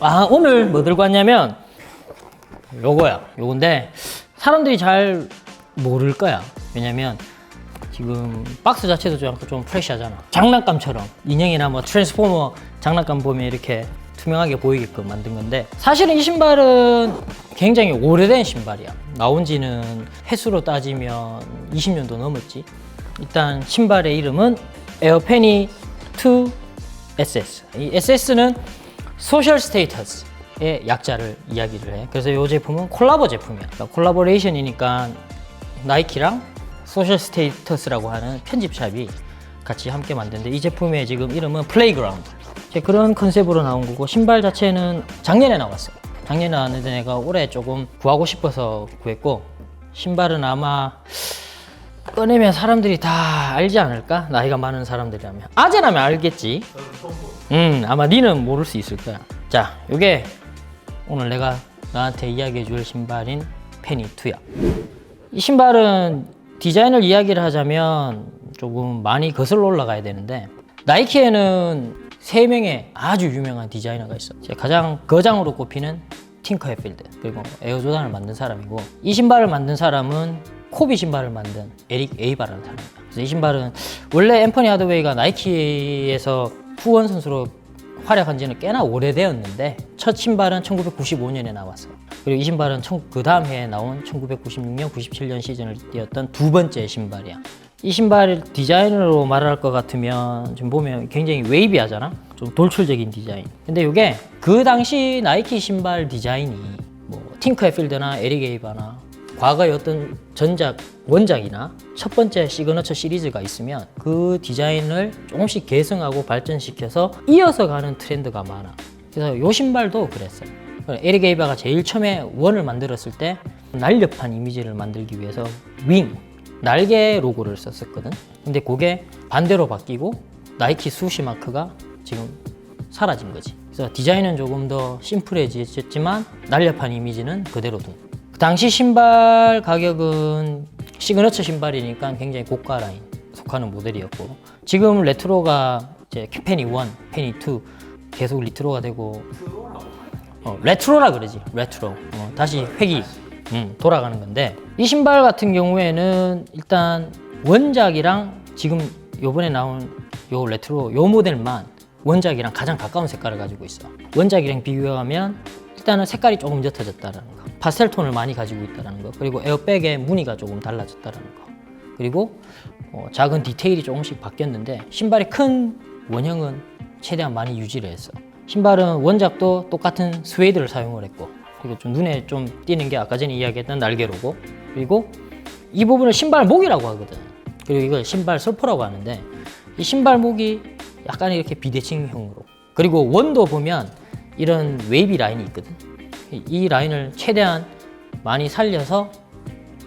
아 오늘 뭐 들고 왔냐면 요거야 요건데 사람들이 잘 모를 거야. 왜냐면 지금 박스 자체도 좀, 좀 프레시하잖아. 장난감처럼 인형이나 뭐 트랜스포머 장난감 보면 이렇게 투명하게 보이게끔 만든 건데 사실은 이 신발은 굉장히 오래된 신발이야. 나온 지는 횟수로 따지면 20년도 넘었지. 일단 신발의 이름은 에어페니 2 SS. 이 SS는 소셜 스테이터스의 약자를 이야기를 해. 그래서 이 제품은 콜라보 제품이야. 그러니까 콜라보레이션이니까 나이키랑 소셜 스테이터스라고 하는 편집샵이 같이 함께 만드는데 이 제품의 지금 이름은 플레이그라운드. 그런 컨셉으로 나온 거고 신발 자체는 작년에 나왔어. 작년에 나왔는데 내가 올해 조금 구하고 싶어서 구했고 신발은 아마 꺼내면 사람들이 다 알지 않을까? 나이가 많은 사람들이라면 아재라면 알겠지. 음 아마 니는 모를 수 있을 거야. 자, 요게 오늘 내가 나한테 이야기해 줄 신발인 페니 2야. 이 신발은 디자인을 이야기를 하자면 조금 많이 거슬러 올라가야 되는데 나이키에는 세 명의 아주 유명한 디자이너가 있어. 제 가장 거장으로 꼽히는 팅커 해필드 그리고 에어조단을 만든 사람이고 이 신발을 만든 사람은 코비 신발을 만든 에릭 에이바라는. 그래서 이 신발은 원래 앰퍼니 하드웨이가 나이키에서 후원 선수로 활약한 지는 꽤나 오래되었는데 첫 신발은 1995년에 나왔어. 그리고 이 신발은 청- 그 다음 해에 나온 1996년, 97년 시즌을 뛰었던 두 번째 신발이야. 이 신발 디자인으로 말할 것 같으면 지금 보면 굉장히 웨이비하잖아. 좀 돌출적인 디자인. 근데 이게 그 당시 나이키 신발 디자인이 뭐 팅커필드나 에릭 에이바나 과거의 어떤 전작 원작이나 첫 번째 시그너처 시리즈가 있으면 그 디자인을 조금씩 개성하고 발전시켜서 이어서 가는 트렌드가 많아. 그래서 요 신발도 그랬어요. 에릭 에이바가 제일 처음에 원을 만들었을 때 날렵한 이미지를 만들기 위해서 윙 날개 로고를 썼었거든. 근데 그게 반대로 바뀌고 나이키 수시 마크가 지금 사라진 거지. 그래서 디자인은 조금 더 심플해졌지만 날렵한 이미지는 그대로 둔. 그 당시 신발 가격은 시그너처 신발이니까 굉장히 고가 라인 속하는 모델이었고 지금 레트로가 이제 페니 1, 페니 2 계속 리트로가 되고 어, 레트로라 그러지 레트로. 어, 다시 회기 음, 돌아가는 건데 이 신발 같은 경우에는 일단 원작이랑 지금 요번에 나온 요 레트로 요 모델만 원작이랑 가장 가까운 색깔을 가지고 있어. 원작이랑 비교하면 일단은 색깔이 조금 옅어졌다라는 거 파스텔 톤을 많이 가지고 있다라는 거 그리고 에어백의 무늬가 조금 달라졌다라는 거 그리고 어, 작은 디테일이 조금씩 바뀌었는데 신발의 큰 원형은 최대한 많이 유지를 했어. 신발은 원작도 똑같은 스웨이드를 사용을 했고 그리고 좀 눈에 좀 띄는 게 아까 전에 이야기했던 날개로고 그리고 이 부분을 신발 목이라고 하거든. 그리고 이걸 신발 설포라고 하는데 이 신발 목이 약간 이렇게 비대칭형으로 그리고 원도 보면 이런 웨이비 라인이 있거든. 이- 이 라인을 최대한 많이 살려서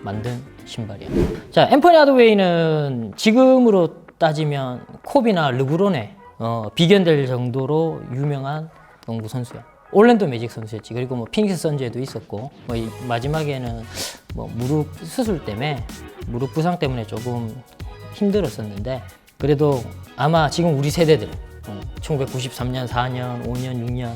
만든 신발이야. 자, 앰퍼니 하드웨이는 지금으로 따지면 코비나 르브론에 어, 비견될 정도로 유명한 농구 선수야. 올랜도 매직 선수였지. 그리고 뭐 피닉스 선즈에도 있었고, 뭐이 마지막에는 뭐 무릎 수술 때문에 무릎 부상 때문에 조금 힘들었었는데 그래도 아마 지금 우리 세대들 어, 1993년, 4년, 5년, 6년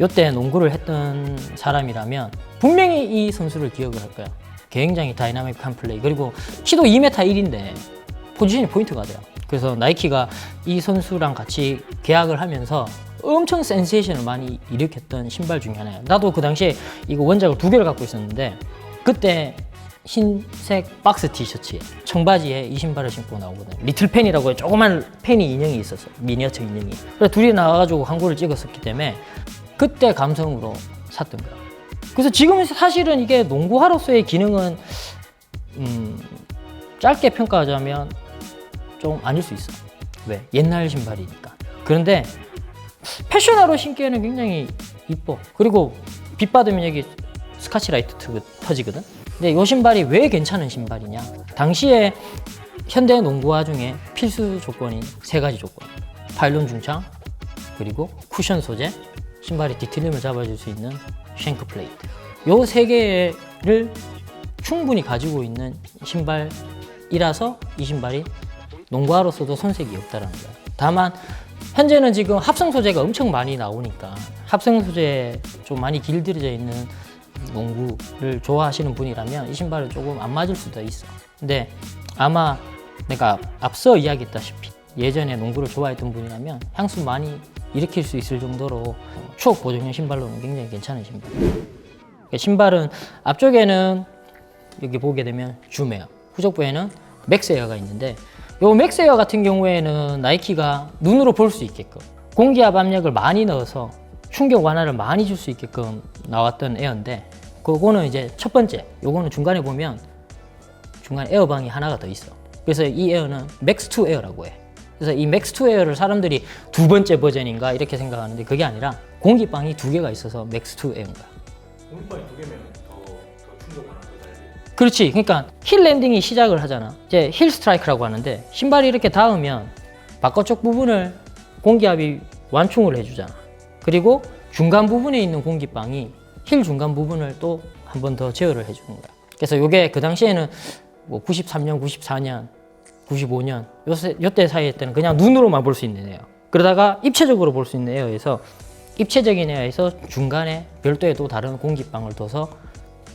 요때 농구를 했던 사람이라면 분명히 이 선수를 기억을 할 거야. 굉장히 다이나믹한 플레이 그리고 키도 2m 1인데 포지션이 포인트 가드야. 그래서 나이키가 이 선수랑 같이 계약을 하면서 엄청 센세이션을 많이 일으켰던 신발 중에 하나야. 나도 그 당시에 이거 원작을 두 개를 갖고 있었는데 그때 흰색 박스 티셔츠에 청바지에 이 신발을 신고 나오거든. 리틀 펜이라고 해. 조그만 펜이 인형이 있었어. 미니어처 인형이. 그래서 둘이 나와가지고 광고를 찍었었기 때문에 그때 감성으로 샀던 거야. 그래서 지금 사실은 이게 농구화로서의 기능은 음, 짧게 평가하자면 좀 아닐 수 있어. 왜? 옛날 신발이니까. 그런데 패션화로 신기에는 굉장히 이뻐. 그리고 빛 받으면 여기 스카치 라이트 트- 터지거든. 근데 이 신발이 왜 괜찮은 신발이냐? 당시에 현대 농구화 중에 필수 조건인 세 가지 조건. 파일론 중창, 그리고 쿠션 소재, 신발의 뒤틀림을 잡아줄 수 있는 쉔크 플레이트. 요 세 개를 충분히 가지고 있는 신발이라서 이 신발이 농구화로서도 손색이 없다라는 거야. 다만 현재는 지금 합성 소재가 엄청 많이 나오니까 합성 소재 좀 많이 길들여져 있는 농구를 좋아하시는 분이라면 이 신발은 조금 안 맞을 수도 있어. 근데 아마 내가 앞서 이야기했다시피 예전에 농구를 좋아했던 분이라면 향수 많이 일으킬 수 있을 정도로 추억 보정용 신발로는 굉장히 괜찮은 신발. 그러니까 신발은 앞쪽에는 여기 보게 되면 줌에어, 후속부에는 맥스에어가 있는데 요 맥스에어 같은 경우에는 나이키가 눈으로 볼 수 있게끔 공기압 압력을 많이 넣어서 충격 완화를 많이 줄 수 있게끔 나왔던 에어인데 그거는 이제 첫 번째 요거는 중간에 보면 중간에 에어방이 하나가 더 있어 그래서 이 에어는 맥스2 에어라고 해 그래서 이 맥스2 에어를 사람들이 두 번째 버전인가 이렇게 생각하는데 그게 아니라 공기방이 두 개가 있어서 맥스2 에어인 거야 공기방이 두 개면 더, 더 충격 완화 더 달리. 그렇지. 그러니까 힐 랜딩이 시작을 하잖아. 이제 힐 스트라이크라고 하는데 신발이 이렇게 닿으면 바깥쪽 부분을 공기압이 완충을 해주잖아. 그리고 중간 부분에 있는 공기방이 힐 중간 부분을 또 한 번 더 제어를 해주는 거야. 그래서 이게 그 당시에는 뭐 93년, 94년, 95년 요새 요때 사이에 때는 그냥 눈으로만 볼 수 있는 에어. 그러다가 입체적으로 볼 수 있는 에어에서 입체적인 에어에서 중간에 별도의 또 다른 공기방을 둬서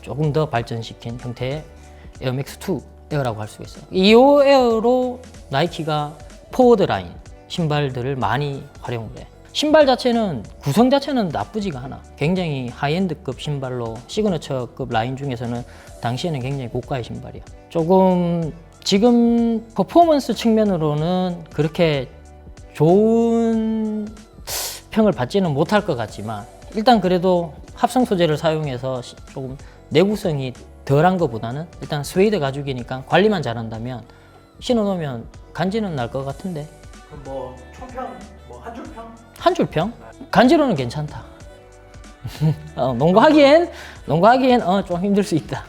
조금 더 발전시킨 형태의 에어맥스 2 에어라고 할수 있어요. 이 에어로 나이키가 포워드 라인 신발들을 많이 활용을 해. 신발 자체는 구성 자체는 나쁘지가 않아. 굉장히 하이엔드급 신발로 시그너처급 라인 중에서는 당시에는 굉장히 고가의 신발이야. 조금 지금 퍼포먼스 측면으로는 그렇게 좋은 평을 받지는 못할 것 같지만 일단 그래도 합성 소재를 사용해서 시- 조금 내구성이 덜한 것보다는 일단 스웨이드 가죽이니까 관리만 잘한다면 신어놓으면 간지는 날 것 같은데 뭐 총평? 한 줄 평? 간지로는 괜찮다. 어, 농구하기엔 농구하기엔 어, 좀 힘들 수 있다.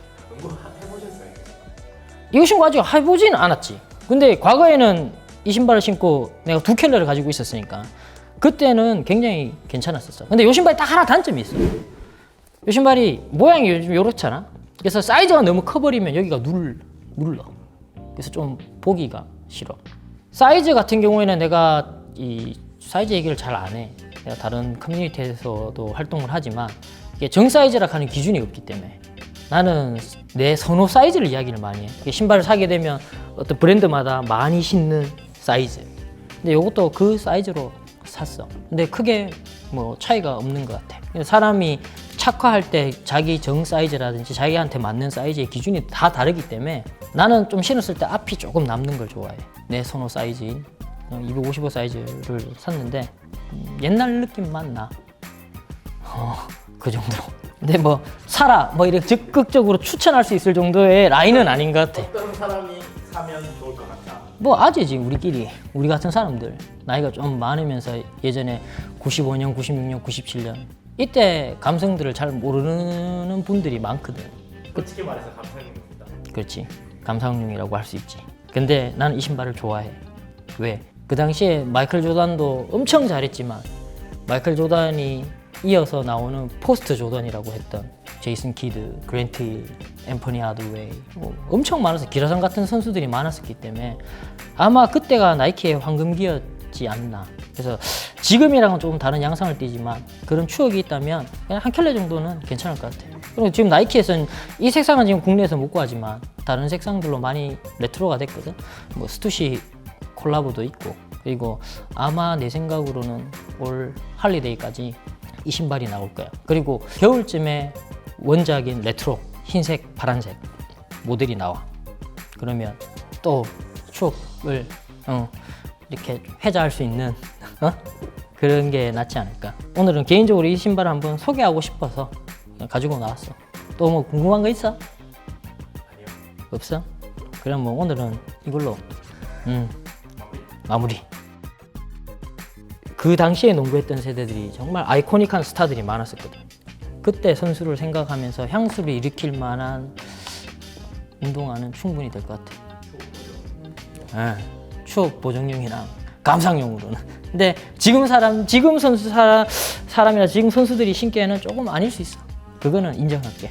이거 신고 아직 해보지는 않았지. 근데 과거에는 이 신발을 신고 내가 두 켤레를 가지고 있었으니까 그때는 굉장히 괜찮았었어. 근데 이 신발이 딱 하나 단점이 있어. 이 신발이 모양이 요즘 요렇잖아. 그래서 사이즈가 너무 커버리면 여기가 눌, 눌러. 그래서 좀 보기가 싫어. 사이즈 같은 경우에는 내가 이 사이즈 얘기를 잘 안 해. 내가 다른 커뮤니티에서도 활동을 하지만 이게 정 사이즈라 하는 기준이 없기 때문에 나는 내 선호 사이즈를 이야기를 많이 해. 신발을 사게 되면 어떤 브랜드마다 많이 신는 사이즈. 근데 이것도 그 사이즈로 샀어. 근데 크게 뭐 차이가 없는 것 같아. 사람이 착화할 때 자기 정 사이즈라든지 자기한테 맞는 사이즈의 기준이 다 다르기 때문에 나는 좀 신었을 때 앞이 조금 남는 걸 좋아해. 내 선호 사이즈인 255 사이즈를 샀는데 음, 옛날 느낌만 나. 어, 그 정도. 근데 뭐 사라 뭐 이렇게 적극적으로 추천할 수 있을 정도의 라인은 아닌 것 같아. 어떤 사람이 사면 좋을 것 같다. 뭐 아재지 우리끼리 우리 같은 사람들 나이가 좀 많으면서 예전에 95년, 96년, 97년 이때 감성들을 잘 모르는 분들이 많거든. 솔직히 말해서 감사합니다. 그렇지 감상용이라고 할 수 있지. 근데 나는 이 신발을 좋아해. 왜? 그 당시에 마이클 조단도 엄청 잘했지만 마이클 조단이 이어서 나오는 포스트 조던이라고 했던 제이슨 키드, 그랜트, 앰퍼니 하드웨이 뭐 엄청 많아서 기라성 같은 선수들이 많았었기 때문에 아마 그때가 나이키의 황금기였지 않나. 그래서 지금이랑은 조금 다른 양상을 띠지만 그런 추억이 있다면 그냥 한 켤레 정도는 괜찮을 것 같아요. 그리고 지금 나이키에서는 이 색상은 지금 국내에서 못 구하지만 다른 색상들로 많이 레트로가 됐거든. 뭐 스투시 콜라보도 있고 그리고 아마 내 생각으로는 올 할리데이까지 이 신발이 나올 거야. 그리고 겨울쯤에 원작인 레트로 흰색, 파란색 모델이 나와. 그러면 또 추억을 어, 이렇게 회자할 수 있는 어? 그런 게 낫지 않을까. 오늘은 개인적으로 이 신발을 한번 소개하고 싶어서 가지고 나왔어. 또 뭐 궁금한 거 있어? 아니요. 없어? 그럼 뭐 오늘은 이걸로 음, 마무리. 그 당시에 농구했던 세대들이 정말 아이코닉한 스타들이 많았었거든. 그때 선수를 생각하면서 향수를 일으킬 만한 운동화는 충분히 될 것 같아. 예, 추억 보정용이랑 감상용으로는. 근데 지금 사람, 지금 선수 사람, 사람이나 지금 선수들이 신기에는 조금 아닐 수 있어. 그거는 인정할게.